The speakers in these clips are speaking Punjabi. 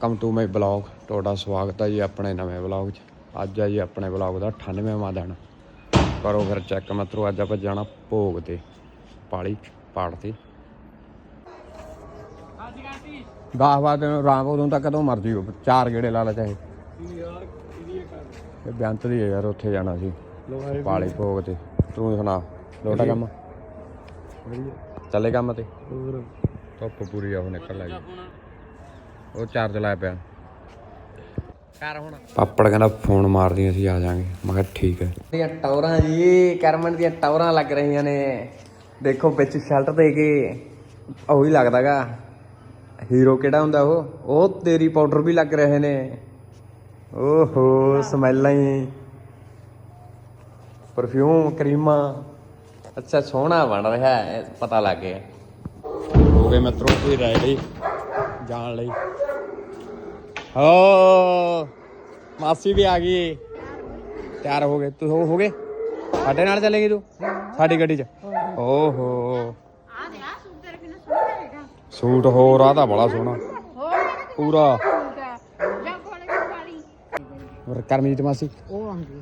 ਕਮ ਟੂ ਮਾਈ ਬਲੌਗ ਤੁਹਾਡਾ ਸਵਾਗਤ ਹੈ ਜੀ ਆਪਣੇ ਨਵੇਂ ਬਲੌਗ 'ਚ। ਅੱਜ ਆ ਜੀ ਆਪਣੇ ਬਲੌਗ ਦਾ 98ਵਾਂ ਦਿਨ। ਕਰੋ ਫਿਰ ਚੈੱਕ ਮਤਰੋ ਅੱਜ ਆਪਾਂ ਜਾਣਾ ਭੋਗ ਤੇ ਪਾਲੀ ਪਾੜ ਤੇ। ਦਸ ਬਾਅਦ ਰਾਮ ਉਦੋਂ ਤੱਕ ਕਦੋਂ ਮਰਜ਼ੀ ਹੋ ਚਾਰ ਗੇੜੇ ਲਾ ਲੈ ਚਾਹੇ। ਇਹ ਬੇਅੰਤ ਦੀ ਹੈ ਯਾਰ ਉੱਥੇ ਜਾਣਾ ਸੀ ਪਾਲੀ ਭੋਗ ਤੇ। ਤੂੰ ਸੁਣਾ ਲੋਟਾ ਕੰਮ? ਚੱਲੇ ਕੰਮ ਤੇ? ਧੁੱਪ ਪੂਰੀ ਆ ਉਹ ਨਿਕਲ ਲੱਗੀ ਉਹ ਚਾਰਜ ਲਾਇਆ ਪਿਆ। ਕਰ ਹੁਣ। ਪਾਪੜ ਕਹਿੰਦਾ ਫੋਨ ਮਾਰਦੀਆਂ ਸੀ ਆ ਜਾਾਂਗੇ ਮੈਂ ਕਿਹਾ ਠੀਕ ਹੈ। ਦੀਆਂ ਟੌਰਾਂ ਜੀ ਕਰਮਨ ਦੀਆਂ ਟੌਰਾਂ ਲੱਗ ਰਹੀਆਂ ਨੇ। ਦੇਖੋ ਵਿੱਚ ਸ਼ਰਟ ਦੇ ਕੇ ਉਹੀ ਲੱਗਦਾਗਾ। ਹੀਰੋ ਕਿਹੜਾ ਹੁੰਦਾ ਉਹ? ਉਹ ਤੇਰੀ ਪਾਊਡਰ ਵੀ ਲੱਗ ਰਹੇ ਨੇ। ਓਹੋ ਸਮੈਲਾਂ ਹੀ ਪਰਫਿਊਮ ਕਰੀਮਾਂ। ਅੱਛਾ ਸੋਹਣਾ ਬਣ ਰਿਹਾ ਹੈ ਪਤਾ ਲੱਗ ਗਿਆ। ਹੋ ਗਏ ਮਿੱਤਰੋ ਤੁਸੀਂ ਰੈਡੀ ਜਾਣ ਲਈ। ਹੋ ਮਾਸੀ ਵੀ ਆ ਗਈ। ਤਿਆਰ ਹੋ ਗਏ। ਤੂੰ ਹੋ ਗਏ? ਸਾਡੇ ਨਾਲ ਚੱਲੇਗੀ ਤੂੰ? ਸਾਡੀ ਗੱਡੀ 'ਚ? ਓਹੋ। ਸੂਟ ਹੋਰ ਆ ਤਾਂ ਬੜਾ ਸੋਹਣਾ। ਪੂਰਾ। ਕਰਮਜੀਤ ਮਾਸੀ? ਉਹ ਆਉਂਦੀ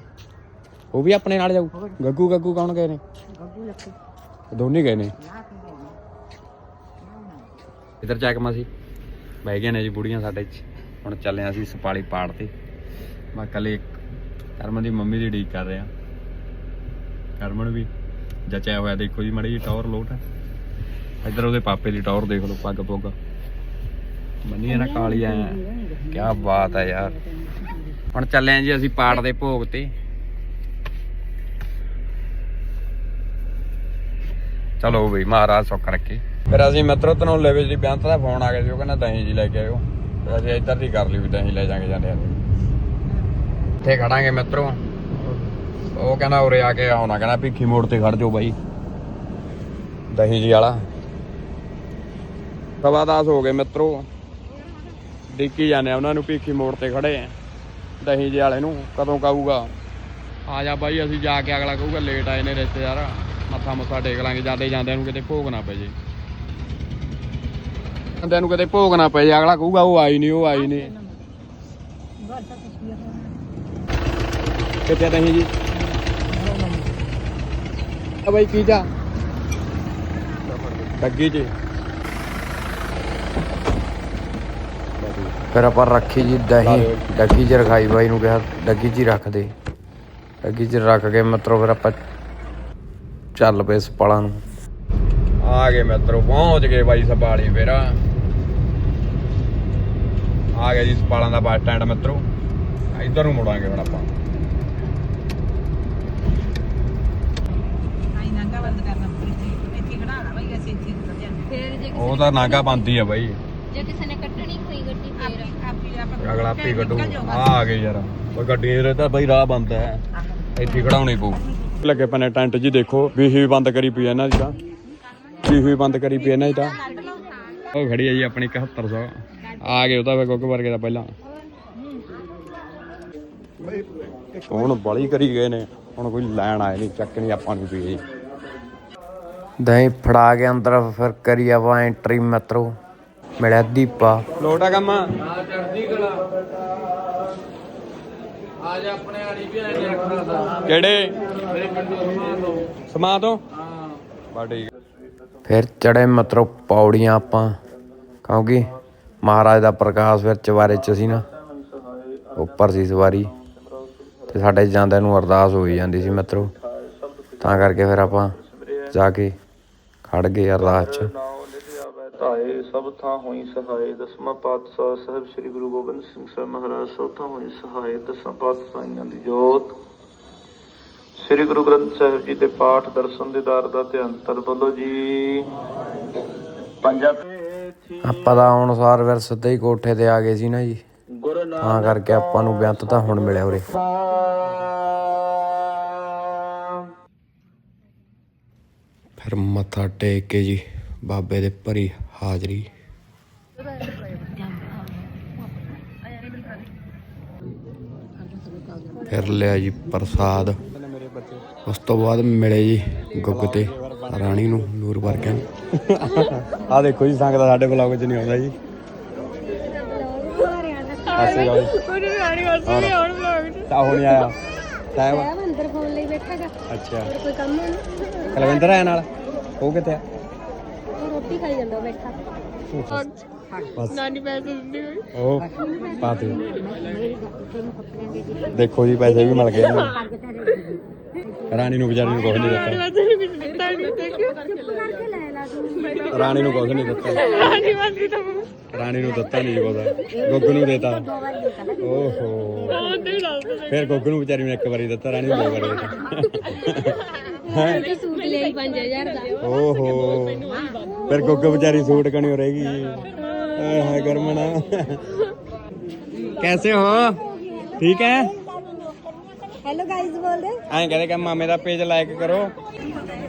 ਉਹ ਵੀ ਆਪਣੇ ਨਾਲ ਜਾਊ? ਗੱਗੂ ਗੱਗੂ ਕੌਣ ਗਏ ਨੇ? ਗੱਗੂ ਦੋਨੇ ਗਏ ਨੇ? ਕੀ ਇਧਰ ਚੱਕ ਮਾਸੀ? ਬਹਿ ਗਏ ਨੇ ਜੀ ਬੁੜੀਆਂ ਸਾਡੇ ਚ। ਹੁਣ ਚੱਲੇ ਆਂ ਅਸੀਂ ਸਪਾਲੀ ਪਾੜ ਤੇ। ਮੈਂ ਕੱਲੇ ਕਰਮਨ ਦੀ ਮੰਮੀ ਦੀ ਢੀਕ ਕਰ ਰਿਹਾ। ਕਰਮਨ ਵੀ ਜਚਿਆ ਹੋਇਆ ਦੇਖੋ ਜੀ, ਮੜੀ ਜੀ ਟੌਰ ਲੋਟ ਇੱਧਰ ਉਹਦੇ ਪਾਪੇ ਦੀ ਟੌਰ ਦੇਖ ਲਓ, ਪੱਗ ਪੁੱਗ। ਮੰਨੀ ਨਾ ਕਾਲੀ ਆ ਕੀ ਬਾਤ ਆ ਯਾਰ। ਹੁਣ ਚੱਲੇ ਆਂ ਜੀ ਅਸੀਂ ਪਾੜ ਦੇ ਭੋਗ ਤੇ। ਚਲੋ ਬਈ, ਮਹਾਰਾਜ ਸੁੱਖ ਰੱਖੇ। ਫਿਰ ਅਸੀਂ ਮਿੱਤਰੋ ਤਨੋਂ ਲੈਵੇ ਜੀ ਬੇਅੰਤ ਦਾ ਫੋਨ ਆ ਗਿਆ ਸੀ, ਉਹ ਕਹਿੰਦਾ ਦਹੀਂ ਜੀ ਲੈ ਕੇ ਆਇਓ। ਫਿਰ ਇੱਧਰ ਦੀ ਕਰ ਲਈ ਵੀ ਦਹੀਂ ਲੈ ਜਾਾਂਗੇ ਜਾਂਦੇ ਜਾਂਦੇ। ਇੱਥੇ ਖੜਾਂਗੇ ਮਿੱਤਰੋ। ਉਹ ਕਹਿੰਦਾ ਉਰੇ ਆ ਕੇ ਆਉਣਾ, ਕਹਿੰਦਾ ਭਿੱਖੀ ਮੋੜ ਤੇ ਖੜ ਜਾਓ ਬਾਈ। ਦਹੀਂ ਜੀ ਵਾਲਾ। ਸਵਾ ਦਸ ਹੋ ਗਏ ਮਿੱਤਰੋ। ਡਿੱਕੀ ਜਾਂਦੇ ਆ ਉਹਨਾਂ ਨੂੰ ਭਿੱਖੀ ਮੋੜ ਤੇ ਖੜੇ ਆ। ਦਹੀਂ ਜੀ ਵਾਲੇ ਨੂੰ ਕਦੋਂ ਕਾਊਗਾ? ਆ ਜਾ ਬਾਈ, ਅਸੀਂ ਜਾ ਕੇ ਅਗਲਾ ਕਹੂਗਾ ਲੇਟ ਆਏ ਨੇ ਰਿਸ਼ਤੇਦਾਰ। ਮੱਥਾ ਮੁੱਥਾ ਟੇਕ ਲਾਂਗੇ, ਜਾਂਦੇ ਜਾਂਦੇ ਨੂੰ ਕਿਤੇ ਭੋਗ ਨਾ ਪਏ ਜੇ। ਜਾਂਦਿਆਂ ਨੂੰ ਕਿਤੇ ਭੋਗ ਨਾ ਪੈ ਜੇ ਅਗਲਾ ਕਹੂਗਾ ਉਹ ਆਈ ਨਹੀਂ ਉਹ ਆਈ ਨਹੀਂ ਕਿੱਥੇ ਨਹੀਂ ਜੀ? ਆ ਬਾਈ ਕੀ ਜਾ? ਡੱਗੀ ਜੀ। ਫਿਰ ਆਪਾਂ ਰੱਖੀ ਜੀ ਦਹੀਂ ਡੱਗੀ 'ਚ ਰਖਾਈ ਬਾਈ ਨੂੰ ਕਿਹਾ ਡੱਗੀ 'ਚ ਰੱਖ ਦੇ। ਡੱਗੀ 'ਚ ਰੱਖ ਕੇ ਮਤਰੋ ਫਿਰ ਆਪਾਂ ਚੱਲ ਪਏ ਸਪਾਲਾਂ ਨੂੰ। ਆ ਗਏ ਮਿੱਤਰੋ ਪਹੁੰਚ ਗਏ ਬਾਈ ਸਪਾਲੀ ਫੇਰ। ਆ ਗਏ ਜੀ ਸਪਾਲਾਂ ਦਾ ਬੱਸ ਸਟੈਂਡ ਮਿੱਤਰੋ। ਇੱਧਰ ਨੂੰ ਮੁੜਾਂਗੇ ਹੁਣ ਆਪਾਂ। ਆਈ ਨਾਂਗਾ ਬੰਦ ਕਰਨਾ ਪੜੀ ਇੱਥੇ ਖੜਾ ਲਾ ਬਈ ਅਸੀਂ ਇੱਥੇ ਉਤਰ ਜਾਂਦੇ ਫੇਰ ਜੇ ਉਹ ਤਾਂ ਨਾਗਾ ਬੰਦੀ ਆ ਬਾਈ। ਜੇ ਕਿਸੇ ਨੇ ਕੱਟਣੀ ਕੋਈ ਗੱਡੀ ਫੇਰ। ਆਪੀ ਆਪਾਂ ਅਗਲਾ ਆਪੇ ਕੱਢੂ। ਆ ਆ ਗਏ ਯਾਰ। ਉਹ ਗੱਡੀ ਦੇ ਤਾਂ ਬਾਈ ਰਾਹ ਬੰਦ ਹੈ। ਇੱਥੇ ਖੜਾਉਣੀ ਪਊ। ਲੱਗੇ ਪਨੇ ਟੈਂਟ ਜੀ ਦੇਖੋ। ਵੀਹੀ ਬੰਦ ਕਰੀ ਪਈ ਇਹਨਾਂ ਦੀ ਤਾਂ। ਵੀਹੀ ਬੰਦ ਕਰੀ ਪਈ ਇਹਨਾਂ ਦੀ ਤਾਂ। ਉਹ ਖੜੀ ਆ ਜੀ ਆਪਣੀ 7100 ਆ ਗਏ ਉਹਦਾ ਵੇ ਗੁੱਗ ਵਰਗੇ ਦਾ ਪਹਿਲਾਂ। ਹੁਣ ਬੜੀ ਕਰੀ ਗਏ ਨੇ ਹੁਣ ਕੋਈ ਲੈਣ ਆਏ ਨਹੀਂ ਚੱਕਣੀ ਆਪਾਂ ਨੂੰ ਜੀ ਦਹੀਂ ਫੜਾ ਕੇ ਅੰਦਰ ਫਿਰ ਕਰੀ ਆਪਾਂ ਐਂਟਰੀ ਮਤਰੋ। ਮਿਲਿਆ ਦੀਪਾ। ਲੋਟਾ ਕੰਮ? ਅੱਜ ਆਪਣੇ ਆੜੀ ਵੀ ਆਏ ਰੱਖਣਾ ਦਾ ਕਿਹੜੇ? ਮੇਰੇ ਪਿੰਡੋਂ ਸਮਾਂ ਤੋਂ? ਸਮਾਂ ਤੋਂ ਹਾਂ ਬਾ ਠੀਕ। ਫਿਰ ਚੜੇ ਮਤਰੋ ਪੌੜੀਆਂ ਆਪਾਂ। ਕਿਉਂਕਿ ਮਹਾਰਾਜ ਦਾ ਪ੍ਰਕਾਸ਼ ਫਿਰ ਚਵਾਰੇ ਚ ਸੀ ਨਾ। ਉੱਪਰ ਸੀ ਸਵਾਰੀ। ਤੇ ਸਾਡੇ ਜਾਂਦਿਆਂ ਨੂੰ ਅਰਦਾਸ ਹੋਈ ਜਾਂਦੀ ਸੀ ਮਤਰੋ। ਤਾਂ ਕਰਕੇ ਫਿਰ ਆਪਾਂ ਜਾ ਕੇ ਖੜ ਗਏ ਅਰਦਾਸ ਚ। ਧਾਏ ਸਭ ਥਾਂ ਹੋਈ ਸਹਾਏ ਦਸਵਾਂ ਪਾਤਸ਼ਾਹ ਸਾਹਿਬ ਸ੍ਰੀ ਗੁਰੂ ਗੋਬਿੰਦ ਸਿੰਘ ਸਾਹਿਬ ਮਹਾਰਾਜ, ਸਭ ਥਾਂ ਹੋਈ ਸਹਾਏ ਦਸਾਂ ਪਾਤਸ਼ਾਹੀਆਂ ਦੀ ਜੋਤ। ਸ੍ਰੀ ਗੁਰੂ ਗ੍ਰੰਥ ਸਾਹਿਬ ਜੀ ਦੇ ਪਾਠ ਦਰਸ਼ਨ ਦੀਦਾਰ ਦਾ ਧਿਆਨ ਤਰ ਬੋਲੋ ਜੀ। ਪੰਜਾਬੀ ਆਪਾਂ ਦਾ ਅਨੁਸਾਰ ਫਿਰ ਸਿੱਧੇ ਹੀ ਕੋਠੇ ਤੇ ਆ ਗਏ ਸੀ ਨਾ ਜੀ। ਤਾਂ ਕਰਕੇ ਆਪਾਂ ਨੂੰ ਬੇਅੰਤ ਤਾਂ ਹੁਣ ਮਿਲਿਆ ਉਰੇ। ਫਿਰ ਮੱਥਾ ਟੇਕ ਕੇ ਜੀ ਬਾਬੇ ਦੇ ਭਰੀ ਹਾਜ਼ਰੀ। ਫਿਰ ਲਿਆ ਜੀ ਪ੍ਰਸਾਦ। ਉਸ ਤੋਂ ਬਾਅਦ ਮਿਲੇ ਜੀ ਗੁੱਗ ਤੇ ਰਾਣੀ ਨੂੰ ਨੂਰ ਵਰਗਿਆਂ ਨੂੰ। ਆ ਦੇਖੋ ਜੀ ਸੰਗਤ ਸਾਡੇ ਬਲੌਗ 'ਚ ਨਹੀਂ ਆਉਂਦਾ ਜੀ। ਅਸੀਂ ਗਾਉਂ ਉਹਨੇ ਐਨੀਵਰਸਰੀ ਆਉਣ ਵਲੌਗ ਤਾਂ ਹੁਣ ਆਇਆ। ਸਾਹਿਬ ਮੈਂ ਅੰਦਰ ਫੋਨ ਲਈ ਬੈਠਾਗਾ ਅੱਛਾ। ਕੋਈ ਕੰਮ ਨਹੀਂ ਕਲਵਿੰਦਰ ਆਇਆ ਨਾਲ? ਉਹ ਕਿੱਥੇ ਆ? ਉਹ ਰੋਟੀ ਖਾਈ ਜਾਂਦਾ ਬੈਠਾ। ਨਾਨੀ ਪੈਸੇ ਦਿੰਦੀ ਹੋਈ। ਉਹ ਪਾਤੇ ਦੇਖੋ ਜੀ ਪੈਸੇ ਵੀ ਮਿਲ ਗਏ। ਰਾਣੀ ਨੂੰ ਵਿਚਾਰੀ ਨੂੰ ਕੁਝ ਨਹੀਂ ਦਿੱਤਾ। ਕਰਕੇ ਲੈ ਲਾ ਤੂੰ ਰਾਣੀ ਨੂੰ ਕੁਝ ਨਹੀਂ ਦਿੱਤਾ। ਰਾਣੀ ਵਾਲੀ ਤਾਂ ਰਾਣੀ ਨੂੰ ਦਿੱਤਾ ਨਹੀਂ ਕੁਝ ਗੁੱਗ ਨੂੰ ਦੇਤਾ। ਓਹੋ। ਫਿਰ ਗੁੱਗ ਨੂੰ ਵਿਚਾਰੀ ਨੂੰ ਇੱਕ ਵਾਰੀ ਦਿੱਤਾ, ਰਾਣੀ ਨੂੰ ਦੋ ਵਾਰੀ ਦਿੱਤਾ। ਤੇ ਸੂਟ ਲਈ 5000 ਦਾ ਓਹੋ। ਫਿਰ ਗੁੱਗ ਵਿਚਾਰੀ ਸੂਟ ਕਣੀ ਰਹੇਗੀ ਹਾਏ ਗਰਮਣਾ। ਕੈਸੇ ਹੋ? ਠੀਕ ਹੈ? ਹੈਲੋ ਗਾਇਜ਼ ਬੋਲਦੇ ਐਂ ਕਹਿੰਦੇ ਕਿ ਮਾਮੇ ਦਾ ਪੇਜ ਲਾਈਕ ਕਰੋ।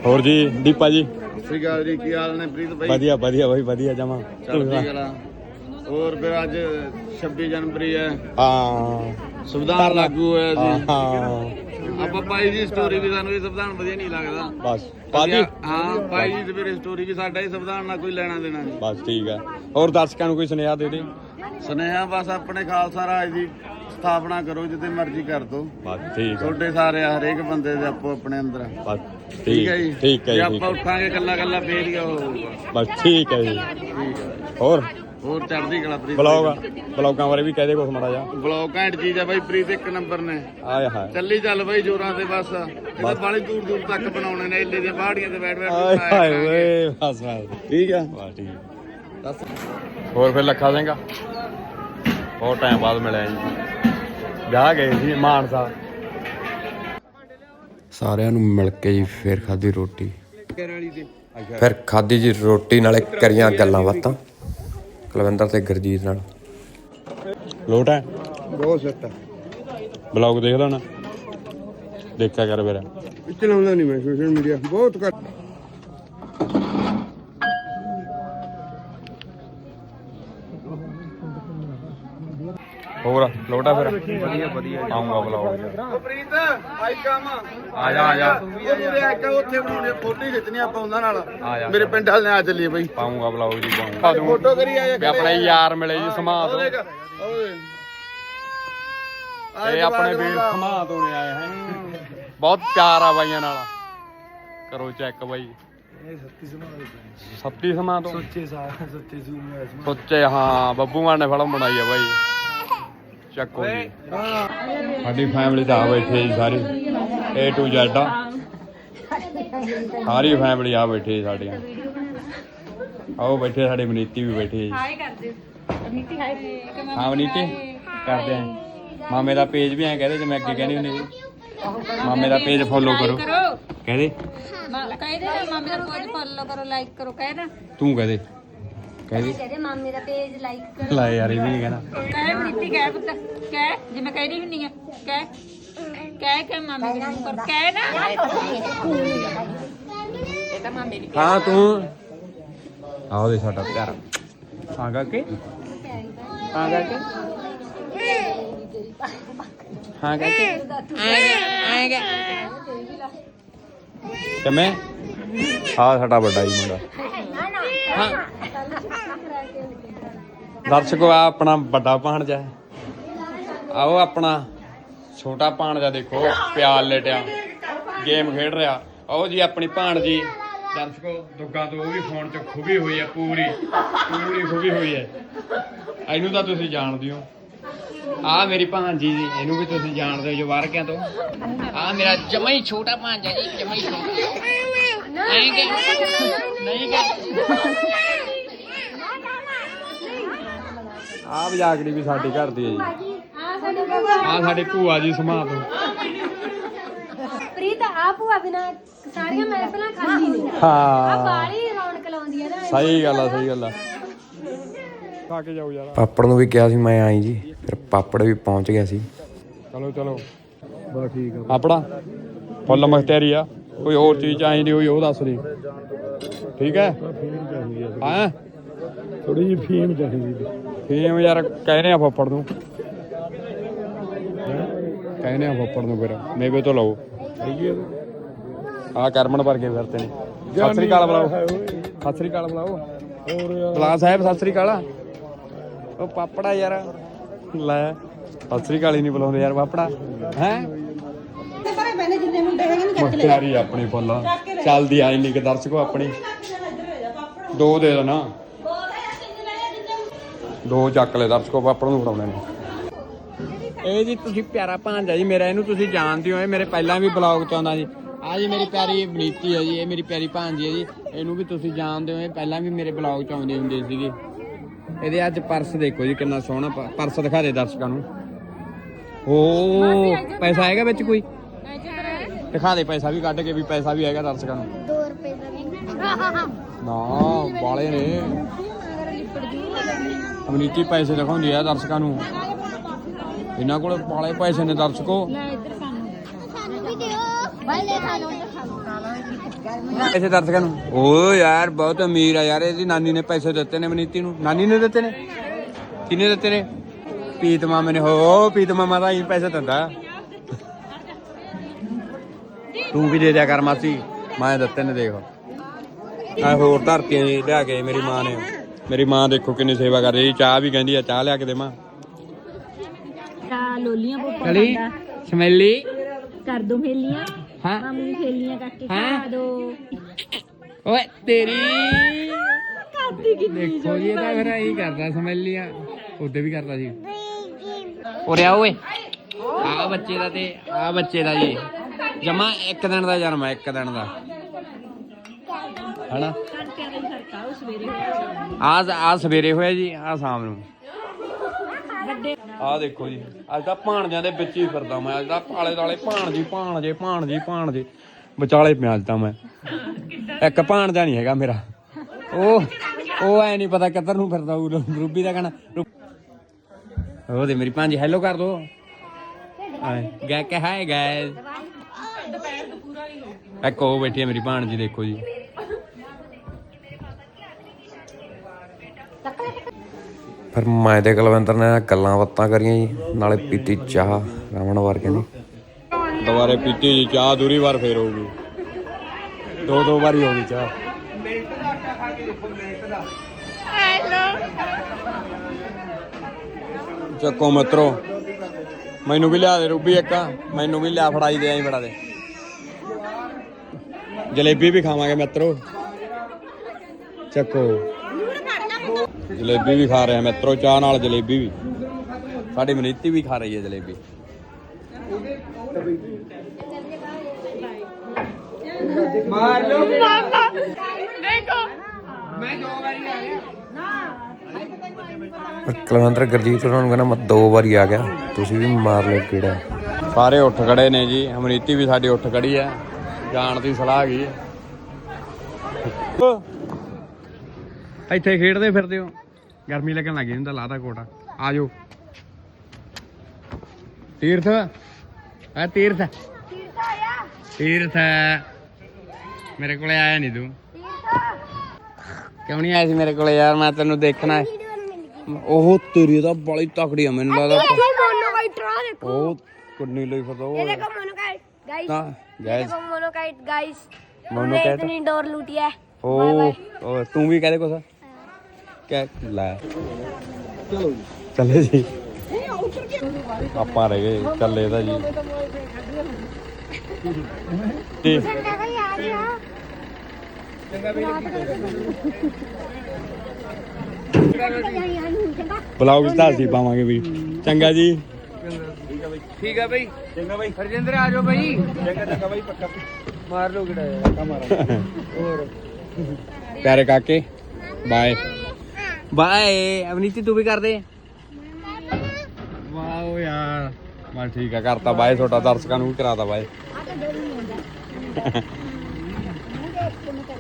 ਹੋਰ ਜੀ ਦੀਪਾ ਜੀ। ਸ੍ਰੀ ਅਕਾਲ ਜੀ ਕੀ ਹਾਲ ਨੇ ਪ੍ਰੀਤ ਭਾਈ ਵਧੀਆ ਵਧੀਆ ਬਈ ਵਧੀਆ ਜਮਾ। ਚੜ੍ਹਦੀ ਕਲਾ ਹੋਰ ਫਿਰ ਅੱਜ 26 ਜਨਵਰੀ ਹੈ। ਹਾਂ। ਸੰਵਿਧਾਨ ਲਾਗੂ ਹੋਇਆ ਹਾਂ ਜੀ। ਹਾਂ ਆਪਾਂ ਭਾਈ ਜੀ ਸਟੋਰੀ ਵੀ ਸਾਨੂੰ ਇਹ ਸੰਵਿਧਾਨ ਵਧੀਆ ਨਹੀਂ ਲੱਗਦਾ। ਬਸ। ਬਾਜੀ ਹਾਂ ਭਾਈ ਜੀ ਤੇ ਫਿਰ ਸਟੋਰੀ ਵੀ ਸਾਡਾ ਹੀ ਸੰਵਿਧਾਨ ਨਾਲ ਕੋਈ ਲੈਣਾ ਦੇਣਾ ਨਹੀਂ। ਬਸ ਠੀਕ ਹੈ ਹੋਰ ਦਰਸ਼ਕਾਂ ਨੂੰ ਕੋਈ ਸੁਨੇਹਾ ਦੇ ਦੇ। ਸੁਨੇਹਾ ਬਸ ਆਪਣੇ ਖਾਲਸਾ ਰਾਜ ਦੀ ਸਥਾਪਨਾ ਕਰੋ ਜਿੱਥੇ ਮਰਜ਼ੀ ਕਰ ਦੋ। ਬਸ ਠੀਕ ਹੈ ਤੁਹਾਡੇ ਸਾਰੇ ਹਰੇਕ ਬੰਦੇ ਦੇ ਆਪੋ ਆਪਣੇ ਅੰਦਰ ਬਸ ਠੀਕ ਹੈ ਜੀ? ਠੀਕ ਹੈ ਜੇ ਜੀ ਠੀਕ ਆਪਾਂ ਹੈ। ਉੱਠਾਂਗੇ ਕੱਲਾ ਕੱਲਾ ਫੇਰ ਹੀ ਉਹ ਹੋਊਗਾ। ਬਸ ਠੀਕ ਹੈ ਜੀ। ਹੋਰ? ਹੋਰ ਚੜ੍ਹਦੀ ਕਲਾ ਪ੍ਰੀਤ ਬਲੌਗ ਬਲੌਗਾਂ ਬਾਰੇ ਵੀ ਕਹਦੇ ਕੁਛ ਮਾੜਾ ਜਾ ਬਲੌਗ ਘੈਂਟ ਚੀਜ਼ ਆ ਬਾਈ ਪ੍ਰੀਤ ਇੱਕ ਨੰਬਰ ਨੇ। ਆਏ ਹਾਏ। ਚੱਲੀ ਚੱਲ ਬਈ ਜੋਰਾਂ ਤੇ ਬਸ। ਇਹਦਾ ਬਾਲੀ ਦੂਰ ਦੂਰ ਤੱਕ ਬਣਾਉਣੇ ਨੇ ਇੱਲੇ ਦੀਆਂ ਪਹਾੜੀਆਂ ਤੇ ਬੈਠ ਬੈਠ ਆਏ ਹਾਏ ਕਰਾਂਗੇ। ਓਏ ਬਸ ਬਸ। ਠੀਕ ਆ। ਬਸ ਠੀਕ। ਹੋਰ ਫਿਰ ਲੱਖਾ ਸਿੰਘਾ? ਬਹੁਤ ਟਾਈਮ ਬਾਅਦ ਮਿਲਿਆ ਜੀ। ਵਿਆਹ ਗਏ ਸੀ ਮਾਨਸਾ। ਸਾਰਿਆਂ ਨੂੰ ਮਿਲ ਕੇ ਜੀ ਫਿਰ ਖਾਧੀ ਰੋਟੀ। ਫਿਰ ਖਾਧੀ ਜੀ ਰੋਟੀ ਨਾਲੇ ਕਰੀਆਂ ਗੱਲਾਂ ਬਾਤਾਂ। ਕੁਲਵਿੰਦਰ ਤੇ ਗੁਰਜੀਤ ਨਾਲ। ਲੋਟ ਹੈ? ਬਹੁਤ ਸੱਟ ਬਲੌਗ ਦੇਖਦਾ ਨਾ? ਦੇਖਿਆ ਕਰ ਮੇਰਾ ਚਲਾਉਂਦਾ ਨਹੀਂ ਮੈਂ ਸੋਸ਼ਲ ਮੀਡੀਆ। ਬਹੁਤ ਘੱਟ। ਹੋਰ ਲੋਟ ਫਿਰ। ਵਧੀਆ ਵਧੀਆ ਆਉਂਗਾ ਬਲੌਗ ਪ੍ਰੀਤ ਆਈ ਕੰਮ ਆ ਜਾ ਆ ਜਾ। ਉਹ ਮੇਰੇ ਆਇਕਾ ਉੱਥੇ ਬਣਾਉਣੇ ਫੋਟੋ ਹੀ ਖਿੱਚਣੀ ਆਪਾਂ ਉਹਨਾਂ ਨਾਲ। ਆ ਜਾ। ਮੇਰੇ ਪਿੰਡ ਵਾਲੇ ਨੇ ਆ ਚੱਲੀਏ ਬਈ। ਪਾਉਂਗਾ ਬਲੌਗ ਜੀ ਪਾਉਂਗਾ। ਫੋਟੋ ਕਰੀ ਆਇਆ ਵੀ ਆਪਣੇ ਯਾਰ ਮਿਲੇ ਜੀ ਸਮਾਤ ਓਏ। ਇਹ ਆਪਣੇ ਵੀਰ ਸਮਾਤ ਤੋਂ ਨੇ ਆਏ ਹਨ ਬਹੁਤ ਪਿਆਰ ਆ ਬਾਈਆਂ ਨਾਲ। ਕਰੋ ਚੈੱਕ ਬਾਈ। ਸੱਤੀ ਸਮਾਂ ਤੋਂ ਸੱਚੇ ਸੱਚੇ ਹਾਂ ਬੱਬੂ ਮਾਨ ਨੇ ਫਿਲਮ ਬਣਾਈ ਆ ਬਾਈ। ਚੱਕੋ ਜੀ ਸਾਡੀ ਫੈਮਿਲੀ ਤਾਂ ਆ ਬੈਠੀ ਜੀ ਸਾਰੀ। A to Z ਆ। ਸਾਰੀ ਫੈਮਿਲੀ ਆ ਬੈਠੀ ਜੀ ਸਾਡੀਆਂ। ਆਓ ਬੈਠੇ ਸਾਡੇ ਮਨੀਤੀ ਵੀ ਬੈਠੇ ਜੀ। ਹਾਏ ਕਰਦੇ ਨੀਤੀ ਹਾਏ ਹਾਂ ਮਨੀਤੀ। ਕਰਦੇ ਆ ਮਾਮੇ ਦਾ ਪੇਜ ਵੀ ਐ ਕਹਦੇ ਜਿਵੇਂ ਅੱਗੇ ਕਹਿੰਦੇ ਹੁੰਦੇ ਜੀ ਮਾਮੇ ਦਾ ਪੇਜ ਫੋਲੋ ਕਰੋ। ਕਹਦੇ? ਕਹਿੰਦੇ ਮਾਮੇ ਦਾ ਪੇਜ ਫੋਲੋ ਕਰੋ ਲਾਈਕ ਕਰੋ। ਕਹਿੰਦਾ ਤੂੰ ਕਹਦੇ। ਕਹਦੇ ਕਹਿੰਦੇ ਮਾਮੇ ਦਾ ਪੇਜ ਲਾਈਕ ਕਰ। ਲੈ ਯਾਰ ਇਹ ਵੀ ਨਹੀਂ ਕਹਿਣਾ ਕਹਿ ਪ੍ਰੀਤੀ ਕਹਿ ਪੁੱਤ ਕਹਿ ਜਿਵੇਂ ਕਹਿਦੀ ਹੁੰਨੀ ਆ ਕਹਿ ਕਹਿ ਕੇ ਮਾਮੇ ਦੇ ਮੂੰਹ ਕਰ ਕਹਿ ਨਾ। ਇਹ ਤਾਂ ਮਾਮੇ ਦੀ ਹਾਂ ਤੂੰ। ਆਓ ਦੇ ਸਾਡਾ ਪਿਆਰਾ। ਹਾਂ ਗਾ ਕੇ ਹਾਂ ਗਾ ਕੇ ਹਾਂ ਗਾ ਕੇ ਆਏਗਾ ਕਿਵੇਂ? ਆ ਸਾਡਾ ਵੱਡਾ ਹੀ ਮੁੰਡਾ। ਹਾਂ। ਦਰਸ਼ਕੋ ਆ ਆਪਣਾ ਵੱਡਾ ਭਾਣਜਾ ਹੈ ਆਓ ਆਪਣਾ ਛੋਟਾ ਭਾਣਜਾ ਦੇਖੋ ਪਿਆਲ ਲੇਟਿਆ ਗੇਮ ਖੇਡ ਰਿਹਾ ਆਓ ਜੀ ਆਪਣੀ ਭਾਣਜੀ ਦਰਸ਼ਕੋ ਦੁੱਗਾ ਤੋਂ ਉਹ ਵੀ ਫੋਨ 'ਚ ਖੁਬੀ ਹੋਈ ਹੈ ਪੂਰੀ ਪੂਰੀ ਖੁਬੀ ਹੋਈ ਹੈ ਇਹਨੂੰ ਤਾਂ ਤੁਸੀਂ ਜਾਣਦੇ ਹੋ ਆ ਮੇਰੀ ਭਾਂਜੀ ਜੀ ਇਹਨੂੰ ਵੀ ਤੁਸੀਂ ਜਾਣਦੇ ਹੋ ਜੋ ਵਾਰਕਿਆਂ ਤੋਂ ਆ ਮੇਰਾ ਜਮਾ ਹੀ ਛੋਟਾ ਭਾਂਜਾ ਜੀ ਜਮਾ ਹੀ ਛੋਟਾ ਨਹੀਂ ਨਹੀਂ ਕਿ ਆ ਬਜਾਗੜੀ ਵੀ ਸਾਡੀ ਘਰ ਦੀ ਹੈ ਜੀ ਆ ਸਾਡੀ ਭੂਆ ਜੀ ਸਮਾਂ ਤੋਂ ਪ੍ਰੀਤ ਆ ਭੂਆ ਬਿਨਾ ਸਾਰੀਆਂ ਮਹਿਫਲਾਂ ਖਾਲੀ ਨੇ। ਆ ਹਾਂ। ਬਾਲੀ ਰੌਣਕ ਲਾਉਂਦੀ ਆ ਨਾ। ਸਹੀ ਗੱਲ ਆ ਸਹੀ ਗੱਲ ਆ। ਖਾ ਕੇ ਜਾਓ ਯਾਰ। ਪਾਪੜ ਨੂੰ ਵੀ ਕਿਹਾ ਸੀ ਮੈਂ ਆਈ ਜੀ ਫਿਰ ਪਾਪੜ ਵੀ ਪਹੁੰਚ ਗਿਆ ਸੀ। ਚਲੋ ਚਲੋ। ਬਸ ਠੀਕ ਆ। ਆਪਣਾ? ਫੁੱਲ ਮਖਤਿਆਰੀ ਆ। ਕੋਈ ਹੋਰ ਚੀਜ਼ ਚਾਹੀਦੀ ਹੋਈ ਉਹ ਦੱਸ ਦੇ। ਠੀਕ ਹੈ? ਹਾਂ? ਥੋੜੀ ਜਿਹੀ ਫੀਮ ਚਾਹੀਦੀ ਫੇਮ ਯਾਰ ਕਹਿੰਦੇ ਆ ਫੱਫੜ ਨੂੰ। ਕਹਿੰਦੇ ਆ ਫੱਫੜ ਨੂੰ ਫਿਰ। ਮੇਵੇ ਤੋਂ ਲਓ। ਆ। ਕਰਮਨ ਵਰਗੇ ਫਿਰਤੇ ਨੇ ਸਤਿ ਸ੍ਰੀ ਅਕਾਲ ਬੁਲਾਓ। ਸਤਿ ਸ੍ਰੀ ਅਕਾਲ ਬੁਲਾਓ। ਹੋਰ ਬਲਾ ਸਾਹਿਬ ਸਤਿ ਸ੍ਰੀ ਅਕਾਲ। ਉਹ ਪਾਪੜਾ ਯਾਰ। ਲੈ ਸਤਿ ਸ੍ਰੀ ਅਕਾਲ ਹੀ ਨਹੀਂ ਬੁਲਾਉਂਦੇ ਯਾਰ ਬਾਪੜਾ ਹੈ? ਮੁਖਤਿਆਰੀ ਆਪਣੀ ਫੁੱਲ। ਚੱਲਦੀ ਆਈ ਨਹੀਂ ਕਿ ਦਰਸ਼ਕੋ ਆਪਣੀ। ਦੋ ਦੇ ਦੋ ਨਾ ਦੋ ਚੱਕ ਲੈ ਦਰਸ਼ਕੋ ਪਾਪੜ ਨੂੰ ਫੜਾਉਣੇ ਨੇ। ਇਹ ਜੀ ਤੁਸੀਂ ਪਿਆਰਾ ਭਾਂਜਾ ਜੀ ਮੇਰਾ ਇਹਨੂੰ ਤੁਸੀਂ ਜਾਣਦੇ ਹੋ ਇਹ ਮੇਰੇ ਪਹਿਲਾਂ ਵੀ ਬਲੌਗ ਚ ਆਉਂਦਾ ਜੀ। ਆ ਜੀ ਮੇਰੀ ਪਿਆਰੀ ਬਨੀਤੀ ਹੈ ਜੀ ਇਹ ਮੇਰੀ ਪਿਆਰੀ ਭਾਂਜੀ ਹੈ ਜੀ ਇਹਨੂੰ ਵੀ ਤੁਸੀਂ ਜਾਣਦੇ ਹੋ ਇਹ ਪਹਿਲਾਂ ਵੀ ਮੇਰੇ ਬਲੌਗ ਚ ਆਉਂਦੇ ਹੁੰਦੇ ਸੀਗੇ। ਇਹਦੇ ਅੱਜ ਪਰਸ ਦੇਖੋ ਜੀ ਕਿੰਨਾ ਸੋਹਣਾ ਪ- ਪਰਸ ਦਿਖਾ ਦੇ ਦਰਸ਼ਕਾਂ ਨੂੰ। ਓ ਪੈਸਾ ਹੈਗਾ ਵਿੱਚ ਕੋਈ? ਦਿਖਾ ਦੇ ਪੈਸਾ ਵੀ ਕੱਢ ਕੇ ਵੀ ਪੈਸਾ ਵੀ ਹੈਗਾ ਦਰਸ਼ਕਾਂ ਨੂੰ। 2 ਰੁਪਏ ਦਾ ਵੀ। ਨਾ ਵਾਲੇ ਨੇ। ਅਮਨੀਤੀ ਪੈਸੇ ਦਿਖਾਉਂਦੀ ਆ ਦਰਸ਼ਕਾਂ ਨੂੰ। ਇਹਨਾਂ ਕੋਲ ਵਾਲੇ ਪੈਸੇ ਨੇ ਦਰਸ਼ਕੋ। ਪੈਸੇ ਦਰਸ਼ਕਾਂ ਨੂੰ। ਓ ਯਾਰ, ਬਹੁਤ ਅਮੀਰ ਆ ਯਾਰ, ਇਹਦੀ ਨਾਨੀ ਨੇ ਪੈਸੇ ਦਿੱਤੇ ਨੇ ਅਮਨੀਤੀ ਨੂੰ। ਨਾਨੀ ਨੇ ਦਿੱਤੇ ਨੇ? ਕਿੰਨੇ ਦਿੱਤੇ ਨੇ? ਪੀਤ ਮਾਮੇ ਨੇ। ਹੋ, ਪੀਤ ਮਾਮਾ ਦਾ ਹੀ ਪੈਸੇ ਦਿੰਦਾ। ਤੂੰ ਵੀ ਦੇ ਦਿਆ ਕਰ ਮਾਸੀ। ਮੈਂ ਦਿੱਤੇ ਨੇ, ਦੇਖ। ਆ ਹੋਰ ਧਰਤੀਆਂ ਲਿਆ ਕੇ ਮੇਰੀ ਮਾਂ ਨੇ। ਮੇਰੀ ਮਾਂ ਦੇਖੋ ਕਿੰਨੀ ਸੇਵਾ ਕਰ ਰਹੀ ਚਾਹ ਵੀ ਕਹਿੰਦੀ ਆ ਚਾਹ ਲਿਆ ਕੇ ਦੇਵਾਂ। ਲੋਲੀਆਂ ਪੋਪਾ ਚਲੀ ਸਮੈਲੀ। ਕਰ ਦੋ ਮੇਲੀਆਂ। ਹਾਂ। ਮਾਮੂ ਖੇਲੀਆਂ ਕਰਕੇ ਹੈਂ? ਖਾ ਦੋ। ਓਏ ਤੇਰੀ। ਦੇਖੋ ਜੀ ਇਹਦਾ ਫਿਰ ਇਹੀ ਕਰਦਾ ਸਮੈਲੀਆਂ। ਉਹਦੇ ਵੀ ਕਰਦਾ ਸੀ ਉਰੇ ਆ ਓਏ। ਆ ਬੱਚੇ ਦਾ ਤੇ ਆ ਬੱਚੇ ਦਾ ਜੀ। ਜਮਾ ਇੱਕ ਦਿਨ ਦਾ ਜਨਮ ਹੈ ਇੱਕ ਦਿਨ ਦਾ। ਹਨਾ? ਆ ਆ ਸਵੇਰੇ ਹੋਇਆ ਜੀ ਆ ਸ਼ਾਮ ਨੂੰ। ਆ ਦੇਖੋ ਜੀ ਅੱਜ ਤਾਂ ਭਾਣਜਿਆਂ ਦੇ ਵਿੱਚ ਹੀ ਫਿਰਦਾ ਮੈਂ ਅੱਜ ਤਾਂ ਆਲੇ ਦਾਲੇ ਭਾਣਜੀ ਭਾਣਜੇ ਭਾਣਜੀ ਭਾਣਜੇ। ਵਿਚਾਲੇ ਪਿਆ ਅੱਜ ਤਾਂ ਮੈਂ। ਇੱਕ ਭਾਣਜਾ ਨਹੀਂ ਹੈਗਾ ਮੇਰਾ। ਉਹ ਉਹ ਐ ਨਹੀਂ ਪਤਾ ਕਿੱਧਰ ਨੂੰ ਫਿਰਦਾ ਉਹ ਰੂਬੀ ਦਾ ਕਹਣਾ। ਉਹ ਦੇ ਮੇਰੀ ਭਾਂਜੀ ਹੈਲੋ ਕਰ ਦੋ। ਗੈ ਕੇ ਹਾਈ ਗਾਇਸ ਇੱਕ ਉਹ ਬੈਠੀ ਹੈ ਮੇਰੀ ਭਾਣਜੀ ਦੇਖੋ ਜੀ। ਫਿਰ ਮੈਂ ਤੇ ਕੁਲਵਿੰਦਰ ਨੇ ਗੱਲਾਂ ਬਾਤਾਂ ਕਰੀਆਂ ਜੀ, ਨਾਲੇ ਪੀਤੀ ਚਾਹ ਰਮਣ ਵਰਗੇ ਨੇ। ਦੁਬਾਰੇ ਪੀਤੀ ਜੀ, ਚਾਹ ਦੂਰੀ ਵਾਰ ਫੇਰ ਹੋਊਗੀ। ਦੋ ਦੋ ਵਾਰੀ ਹੋ ਚਾਹ। ਚੱਕੋ ਮਿੱਤਰੋ, ਮੈਨੂੰ ਵੀ ਲਿਆ ਦੇ ਰੂਬੀ ਇੱਕ, ਮੈਨੂੰ ਵੀ ਲਿਆ ਫੜਾਈ ਦੇ ਐਂ ਫੜਾ ਦੇ। ਜਲੇਬੀ ਵੀ ਖਾਵਾਂਗੇ ਮਿੱਤਰੋ। ਚੱਕੋ। ਜਲੇਬੀ ਵੀ ਖਾ ਰਹੇ ਆ ਮਿੱਤਰੋ ਚਾਹ ਨਾਲ ਜਲੇਬੀ ਵੀ। ਸਾਡੀ ਮਨੀਤੀ ਵੀ ਖਾ ਰਹੀ ਹੈ ਜਲੇਬੀ। ਪਰ ਕੁਲਵਿੰਦਰ ਗੁਰਜੀਤ ਉਹਨਾਂ ਨੂੰ ਕਹਿੰਦਾ ਮੈਂ ਦੋ ਵਾਰੀ ਆ ਗਿਆ। ਤੁਸੀਂ ਵੀ ਮਾਰ ਲਿਓ ਕੀੜਾ ਸਾਰੇ ਉੱਠ ਖੜੇ ਨੇ ਜੀ। ਅਮਰੀਤੀ ਵੀ ਸਾਡੀ ਉੱਠ ਖੜੀ ਹੈ। ਜਾਣ ਦੀ ਸਲਾਹ ਗਈ ਇੱਥੇ ਖੇਡਦੇ ਫਿਰਦੇ ਹੋ। ਗਰਮੀ ਲੱਗਣ ਲੱਗੀ ਹੁੰਦਾ ਲਾਦਾ ਕੋਟਾ ਆ ਜਾਓ ਤੀਰਥ ਆ ਤੀਰਥ ਤੀਰਥ ਮੇਰੇ ਕੋਲੇ ਆਇਆ ਨਹੀਂ ਤੂੰ ਕਿਉਂ ਨਹੀਂ ਆਇਆ ਸੀ ਮੇਰੇ ਕੋਲੇ ਯਾਰ ਮੈਂ ਤੈਨੂੰ ਦੇਖਣਾ ਹੈ। ਉਹ ਤੇਰੀ ਤਾਂ ਬੜੀ ਤਕੜੀ ਆ ਮੈਨੂੰ ਲੱਗਦਾ ਮੋਨੋਕਾਈਟ ਦੇਖੋ ਉਹ ਕੁੰਨੀ ਲਈ ਫਸਾ ਉਹ देखो मोनोकाइट गाइस ਤਾਂ ਗੈਸ देखो मोनोकाइट गाइस मोनोकाइट? इतनी डोर लूटी है ਉਹ ਉਹ ਤੂੰ ਵੀ ਕਹਦੇ ਕੁਛ ਕਿਆ ਲੈ। ਚਲੋ ਜੀ। ਆਪਾਂ ਰਹਿ ਗਏ ਚੱਲੇ ਤਾਂ ਜੀ। ਬਲੌਗ ਤਾਂ ਅਸੀਂ ਪਾਵਾਂਗੇ ਵੀ ਚੰਗਾ ਜੀ। ਠੀਕ ਆ ਬਈ। ਹਰਜਿੰਦਰ ਆ ਜਾਓ ਬਈ। ਮਾਰ ਲੋ ਕਿਹੜਾ ਕੰਮ ਹੋਰ। ਪਿਆਰੇ ਕਾਕੇ ਬਾਏ ਬਾਏ ਅਵਨੀਤੀ ਤੂੰ ਵੀ ਕਰ ਦੇ ਵਾਓ ਯਾਰ। ਮੈਂ ਠੀਕ ਆ ਕਰਤਾ ਬਾਏ ਤੁਹਾਡਾ ਦਰਸ਼ਕਾਂ ਨੂੰ ਵੀ ਕਰਾਤਾ ਬਾਏ।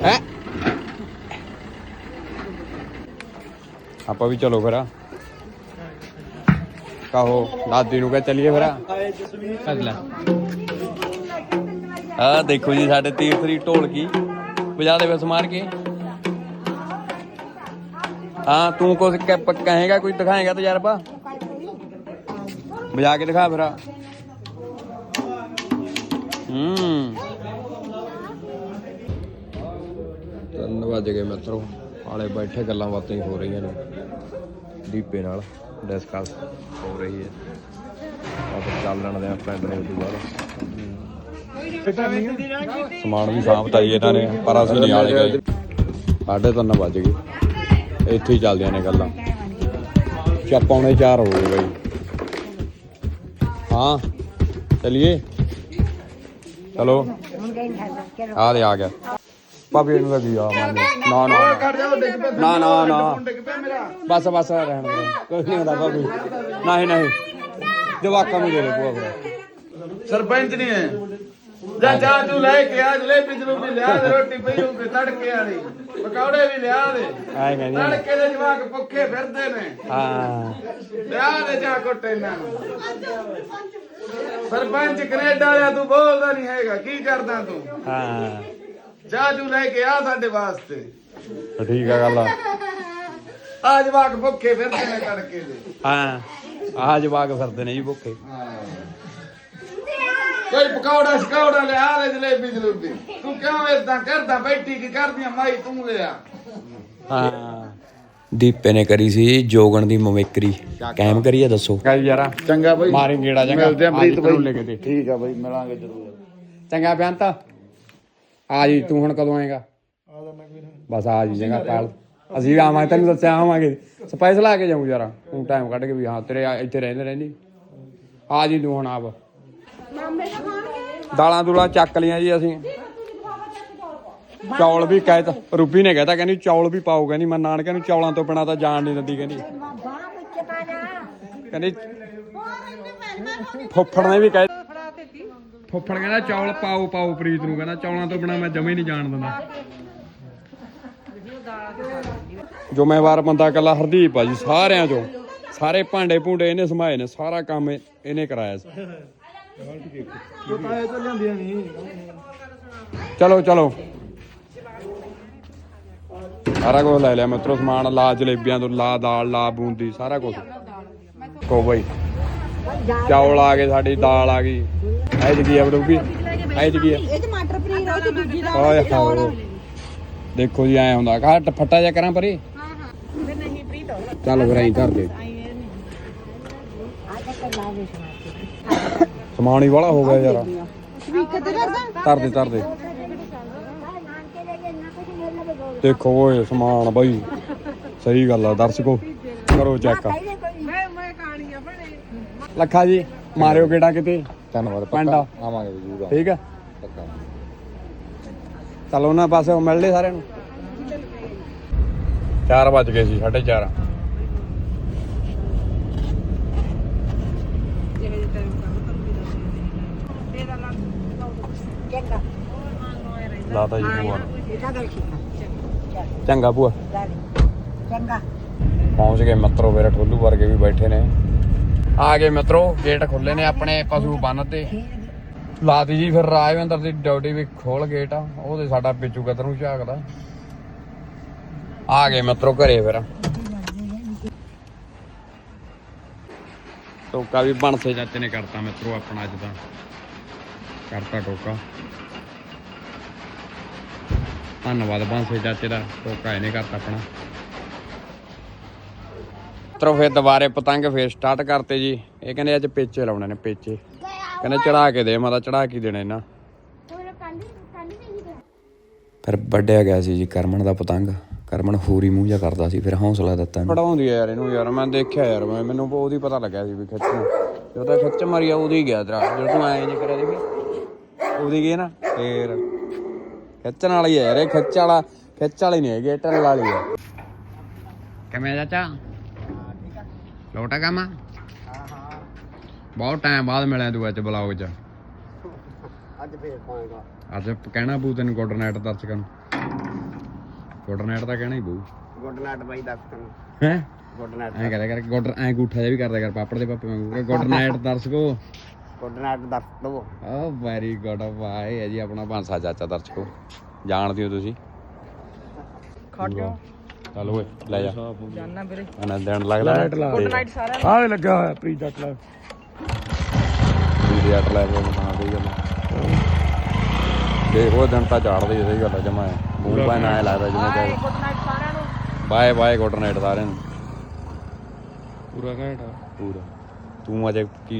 ਹੈ? ਆਪਾਂ ਵੀ ਚਲੋ ਫਿਰ। ਕਹੋ ਦਾਦੀ ਨੂੰ ਕਹ ਚਲੀਏ ਫਿਰ। ਅਗਲਾ। ਆ ਦੇਖੋ ਜੀ ਸਾਡੇ ਤੀਰਥਰੀ ਢੋਲਕੀ। ਵਜਾ ਦੇ ਬਸ ਮਾਰ ਕੇ। ਹਾਂ, ਤੂੰ ਕੁਝ ਕ- ਕਹੇਗਾ ਕੁਝ ਦਿਖਾਏਗਾ ਤਜਰਬਾ? ਵਜਾ ਕੇ ਦਿਖਾ ਫਿਰ ਹੂੰ। ਤਿੰਨ ਵੱਜ ਗਏ ਮਿੱਤਰੋ ਹਾਲੇ ਬੈਠੇ ਗੱਲਾਂ ਬਾਤਾਂ ਹੀ ਹੋ ਰਹੀਆਂ ਨੇ। ਦੀਪੇ ਨਾਲ ਡਿਸਕਸ ਹੋ ਰਹੀ ਹੈ। ਆਪਾਂ ਚੱਲ ਲੈਣ ਦੇ ਆਪਾਂ ਡਰਾਈਵ ਤੋਂ ਬਾਅਦ ਸਮਾਨ ਵੀ ਸਾਂਭਤਾ ਜੀ ਇਹਨਾਂ ਨੇ, ਪਰ ਅਸੀਂ ਨਹੀਂ ਆਲੇ ਗਏ। ਸਾਢੇ ਤਿੰਨ ਵੱਜ ਗਏ। ਇੱਥੇ ਹੀ ਚੱਲਦੀਆਂ ਨੇ ਗੱਲਾਂ। ਚਾ ਪੌਣੇ 4 ਹੋ ਗਏ ਬਈ। ਹਾਂ ਚਲਿਏ? ਚਲੋ। ਆ ਦੇ ਆ ਗਿਆ। ਭਾਬੀ ਇਹਨੂੰ ਲੱਗੀ ਆ। ਮੰਨ ਨਾ ਨਾ ਨਾ। ਨਾ ਨਾ ਬਸ ਬਸ ਰਹਿਣ ਦੇ। ਕੁਝ ਨਹੀਂ ਹੁੰਦਾ ਭਾਬੀ। ਨਹੀਂ ਨਹੀਂ। ਜਵਾਕਾਂ ਨੂੰ ਦੇ ਦੇ ਭੂਆ ਫਿਰ ਸਰਪੰਚ ਨਹੀਂ ਹੈ। ਜਾ ਜਾ ਤੂੰ ਲੈ ਕੇ ਆ ਜਲੇਬੀ ਜਲੂਬੀ ਲਿਆ ਦੇ ਰੋਟੀ ਪਈ ਹੋਊਗੀ ਤੜਕੇ ਵਾਲੀ। ਪਕੌੜੇ ਵੀ ਲਿਆ ਦੇ। ਆਏ ਕਹਿੰਦੇ ਤੜਕੇ ਦੇ ਜਵਾਕ ਭੁੱਖੇ ਫਿਰਦੇ ਨੇ। ਹਾਂ। ਲਿਆ ਦੇ ਜਾ ਕੋਟੇ ਇਹਨਾਂ ਨੂੰ। ਸਰਪੰਚ ਕੈਨੇਡਾ ਵਾਲਿਆ ਤੂੰ ਬੋਲਦਾ ਨਹੀਂ ਹੈਗਾ ਕੀ ਕਰਦਾ ਤੂੰ? ਹਾਂ। ਜਾ ਤੂੰ ਲੈ ਕੇ ਆ ਸਾਡੇ ਵਾਸਤੇ। ਤਾਂ ਠੀਕ ਆ ਗੱਲ ਆ। ਜਵਾਕ ਭੁੱਖੇ ਫਿਰਦੇ ਨੇ ਤੜਕੇ ਦੇ। ਹਾਂ ਆ ਜਵਾਕ ਫਿਰਦੇ ਨੇ ਜੀ ਭੁੱਖੇ। ਕੋਈ ਪਕੌੜਾ ਸ਼ਕੌੜਾ ਲਿਆ ਦੇ ਜਲੇਬੀ ਜਲੂਬੀ। ਤੂੰ ਕਿਉਂ ਇਦਾਂ ਕਰਦਾ ਬੈਠੀ ਕੀ ਕਰਦੀਆਂ ਮਾਈ ਤੂੰ ਲਿਆ। ਹਾਂ। ਦੀਪੇ ਨੇ ਕਰੀ ਸੀ ਜੋਗਣ ਦੀ ਮਮਿਕਰੀ। ਕਾਇਮ ਕਰੀਏ ਦੱਸੋ। ਕਹੀ ਯਾਰਾ। ਚੰਗਾ ਬਈ। ਮਾਰੇ ਗੇੜਾ ਚੰਗਾ। ਮਿਲਦੇ ਆ ਪ੍ਰੀਤ ਬਈ। ਲੈ ਕੇ ਦੇ। ਠੀਕ ਆ ਬਈ ਮਿਲਾਂਗੇ ਜ਼ਰੂਰ। ਚੰਗਾ ਬਿਆੰਤ ਆ ਜੀ ਤੂੰ ਹੁਣ ਕਦੋਂ ਆਏਗਾ? ਬਸ ਆ ਜੀ ਚੰਗਾ ਕਾਲ ਅਸੀਂ ਵੀ ਆਵਾਂਗੇ ਤੈਨੂੰ ਦੱਸਿਆ ਆਵਾਂਗੇ। ਸਪੈਸ਼ਲ ਆ ਕੇ ਜਾਊਂ ਯਾਰਾ। ਤੂੰ ਟਾਈਮ ਕੱਢ ਕੇ ਵੀ ਹਾਂ ਤੇਰੇ ਇੱਥੇ ਰਹਿੰਦੇ ਰਹਿੰਦੀ। ਆ ਜੀ ਤੂੰ ਹੁਣ ਆਪ। ਦਾਲਾਂ ਦੂਲਾਂ ਚੱਕ ਲੀਆਂ ਜੀ ਅਸੀਂ। ਚੌਲ ਵੀ ਕਹਿ ਰੂਬੀ ਨੇ ਕਹਿਤਾ, ਕਹਿੰਦੀ ਚੌਲ ਵੀ ਪਾਓ, ਕਹਿੰਦੀ ਮੈਂ ਨਾਨਕਿਆਂ ਨੂੰ ਚੌਲਾਂ ਤੋਂ ਬਿਨਾ ਤਾਂ ਜਾਣ ਨਹੀਂ ਦਿੰਦੀ, ਕਹਿੰਦੀ। ਕਹਿੰਦੀ ਫੁੱਫੜ ਨੇ ਵੀ ਕਹਿ ਫੁੱਫੜ ਕਹਿੰਦਾ ਚੌਲ ਪਾਓ ਪਾਓ ਪ੍ਰੀਤ ਨੂੰ, ਕਹਿੰਦਾ ਚੌਲਾਂ ਤੋਂ ਬਿਨਾ ਮੈਂ ਜਮੇ ਨਹੀਂ ਜਾਣ ਦਿੰਦਾ। ਜ਼ਿੰਮੇਵਾਰ ਬੰਦਾ ਇਕੱਲਾ ਹਰਦੀਪ ਆ ਜੀ, ਸਾਰਿਆਂ ਚੋਂ। ਸਾਰੇ ਭਾਂਡੇ ਭੁੰਡੇ ਇਹਨੇ ਸਮਾਏ ਨੇ, ਸਾਰਾ ਕੰਮ ਇਹਨੇ ਕਰਾਇਆ ਸੀ। ਚਲੋ ਚਲੋ। ਸਾਰਾ ਕੁਝ ਲੈ ਲਿਆ ਮਿੱਤਰੋ ਸਮਾਨ ਲਾ ਜਲੇਬੀਆਂ ਤੋਂ ਲਾ ਦਾਲ ਲਾ ਬੂੰਦੀ ਸਾਰਾ ਕੁਝ ਕੋ ਬਈ ਚੌਲ ਆ ਗਏ ਸਾਡੀ ਦਾਲ ਆ ਗਈ। ਐ ਜੀ ਕੀ ਆ ਬੜੂਬੀ ਐ ਜੀ ਕੀ ਆ? ਇਹ ਟਮਾਟਰ ਪਨੀਰ ਉਹ ਤੇ ਦੂਜੀ ਦਾ ਓਏ ਹਾਏ। ਦੇਖੋ ਜੀ ਐ ਹੁੰਦਾ ਕਾ ਫੱਟਾ ਜਾ ਕਰਾਂ ਪਰੇ? ਚੱਲ ਫਿਰ ਐਂ ਧਰ ਦੇ ਸਮਾਨ ਹੀ ਵਾਲਾ ਹੋ ਗਿਆ ਯਾਰ। ਧਰ ਦੇ ਧਰ ਦੇ। ਦੇਖੋ ਓਏ ਸਮਾਨ ਬਈ। ਸਹੀ ਗੱਲ ਆ ਦਰਸ਼ਕੋ। ਕਰੋ ਚੈੱਕ ਲੱਖਾ ਜੀ ਮਾਰਿਓ ਗੇੜਾ ਕਿਤੇ। ਧੰਨਵਾਦ ਪਿੰਡ। ਆਵਾਂਗੇ ਜਰੂਰ ਠੀਕ ਆ। ਚਲ ਉਹਨਾਂ ਪਾਸੇ ਉਹ ਮਿਲ ਲਏ ਸਾਰਿਆਂ ਨੂੰ। 4 ਵੱਜ ਗਏ ਸੀ 4:30 ਚੰਗਾ। ਲਾਤਾ ਜੀ ਭੂਆ ਨੂੰ। ਇਹਦਾ ਗੱਲ ਠੀਕ ਚੰਗਾ ਭੂਆ। ਚੰਗਾ। ਪਹੁੰਚ ਗਏ ਮਿੱਤਰੋ ਮੇਰੇ ਠੋਲੂ ਵਰਗੇ ਵੀ ਬੈਠੇ ਨੇ। ਆ ਗਏ ਮਿੱਤਰੋ ਗੇਟ ਖੁੱਲੇ ਨੇ ਆਪਣੇ ਪਸ਼ੂ ਬੰਨ ਤੇ। ਲਾਤੀ ਜੀ ਫਿਰ ਰਾਜਵਿੰਦਰ ਦੀ ਡਿਊਟੀ ਵੀ ਖੋਲ ਗੇਟ ਆ। ਉਹਦੇ ਸਾਡਾ ਪਿੱਛੂ ਕਦਰ ਨੂੰ ਝਾਕਦਾ। ਆ ਗਏ ਮਿੱਤਰੋ ਘਰੇ ਫਿਰ। ਟੋਕਾ ਵੀ ਬਣਸੇ ਚਾਚੇ ਨੇ ਕਰਤਾ ਮਿੱਤਰੋ ਆਪਣਾ ਅੱਜ ਦਾ ਕਰਤਾ ਟੋਕਾ। ਧੰਨਵਾਦ ਬਣਸੇ ਚਾਚੇ ਦਾ ਟੋਕਾ ਇਹਨੇ ਕਰਤਾ ਆਪਣਾ। ਮਿੱਤਰੋ ਫਿਰ ਦੁਬਾਰੇ ਪਤੰਗ ਫੇਰ ਸਟਾਰਟ ਕਰਤੇ ਜੀ। ਇਹ ਕਹਿੰਦੇ ਅੱਜ ਪੇਚੇ ਲਾਉਣੇ ਨੇ ਪੇਚੇ। ਕਹਿੰਦੇ ਚੜਾ ਕੇ ਦੇ ਮੈਂ ਤਾਂ ਚੜਾ ਕੇ ਦੇਣੇ ਨਾ ਫਿਰ ਵੱਡਿਆ ਗਿਆ ਸੀ ਜੀ ਕਰਮਨ ਦਾ ਪਤੰਗ। ਕਰਮਨ ਹੋਰੀ ਮੂੰਹ ਜਾ ਕਰਦਾ ਸੀ ਫਿਰ ਹੌਸਲਾ ਦਿੱਤਾ ਪੜਾਉਂਦੀ ਆ ਯਾਰ ਇਹਨੂੰ ਯਾਰ ਮੈਂ ਦੇਖਿਆ ਯਾਰ ਮੈਂ ਮੈਨੂੰ ਉਹਦੀ ਪਤਾ ਲੱਗਿਆ ਸੀ ਵੀ ਖਿੱਚਣ ਜਦੋਂ ਤਾਂ ਖਿੱਚ ਮਾਰੀ ਆ ਉਹਦੀ ਗਿਆ ਤੇਰਾ ਜਦੋਂ ਤੂੰ ਐਂ ਜੇ ਕਰਿਆ ਦੇਖੀ ਉਹਦੀ ਗਈ ਨਾ ਫੇਰ। ਖਿੱਚਣ ਵਾਲੀ ਆ ਯਾਰ ਇਹ ਖਿੱਚ ਵਾਲਾ ਖਿੱਚ ਵਾਲੀ ਨਹੀਂ ਹੈਗੀ ਟੱਲ ਵਾਲੀ ਆ ਕਿਵੇਂ ਚਾਚਾ ਲੋਟਾ ਕੰਮ ਬਹੁਤ ਟਾਈਮ ਬਾਅਦ ਮਿਲਿਆ ਤੂੰ ਅੱਜ ਬਲੌਗ 'ਚ ਅੱਜ ਫੇਰ ਪਾਏਗਾ ਅੱਜ ਕਹਿਣਾ ਪਊ ਤੈਨੂੰ ਗੁੱਡ ਨਾਈਟ ਦਰਸ਼ਕਾਂ ਨੂੰ ਗੁੱਡ ਨਾਈਟ ਤਾਂ ਕਹਿਣਾ ਹੀ ਪਊ ਗੁੱਡ ਨਾਈਟ ਬਾਈ ਦੱਸ ਤੈਨੂੰ ਹੈ ਗੁੱਡ ਨਾਈਟ ਐਂ ਕਰਿਆ ਕਰ ਗੁੱਡ ਐਂ ਗੂਠਾ ਜਿਹਾ ਵੀ ਕਰਦਾ ਕਰ ਪਾਪੜ ਦੇ ਪਾਪੇ ਵਾਂਗੂ ਗੁੱਡ ਨਾਈਟ ਦਰਸ਼ਕੋ ਗੁੱਡ ਨਾਈਟ ਦੱਸ ਦੋ ਓ ਵੈਰੀ ਗੁੱਡ ਬਾਏ ਹੈ ਜੀ ਆਪਣਾ ਬਾਂਸਾ ਚਾਚਾ ਦਰਸ਼ਕੋ ਜਾਣਦੇ ਹੋ ਤੁਸੀਂ? ਖੜ ਜਾ ਚੱਲ ਓਏ ਲੈ ਜਾ। ਜਾਨਣਾ ਵੀਰੇ। ਇਹਨਾਂ ਦਿਨ ਲੱਗਦਾ। ਗੁੱਡ ਨਾਈਟ ਸਾਰਿਆਂ ਆਹ ਲੱਗਾ ਹੋਇਆ ਪ੍ਰੀ ਜੱਟ ਲਾ ਪ੍ਰੀ ਜੱਟ ਲੈ ਕੇ ਮਸਾਂ ਸਹੀ ਗੱਲ। ਆ। ਦੇਖ ਉਹ ਦਿਨ ਤਾਂ ਝਾੜਦੇ ਹੀ ਸਹੀ ਗੱਲ ਆ ਜਮਾ ਮੂੰਹ ਪਾ ਨਾ ਲੱਗਦਾ ਜਿਵੇਂ ਕਿ ਗੁੱਡ ਨਾਈਟ ਸਾਰਿਆਂ ਨੂੰ। ਬਾਏ ਬਾਏ ਗੁੱਡ ਨਾਈਟ ਸਾਰਿਆਂ ਨੂੰ। ਪੂਰਾ ਘੰਟਾ ਪੂਰਾ। ਤੂੰ ਅਜੇ ਕੀ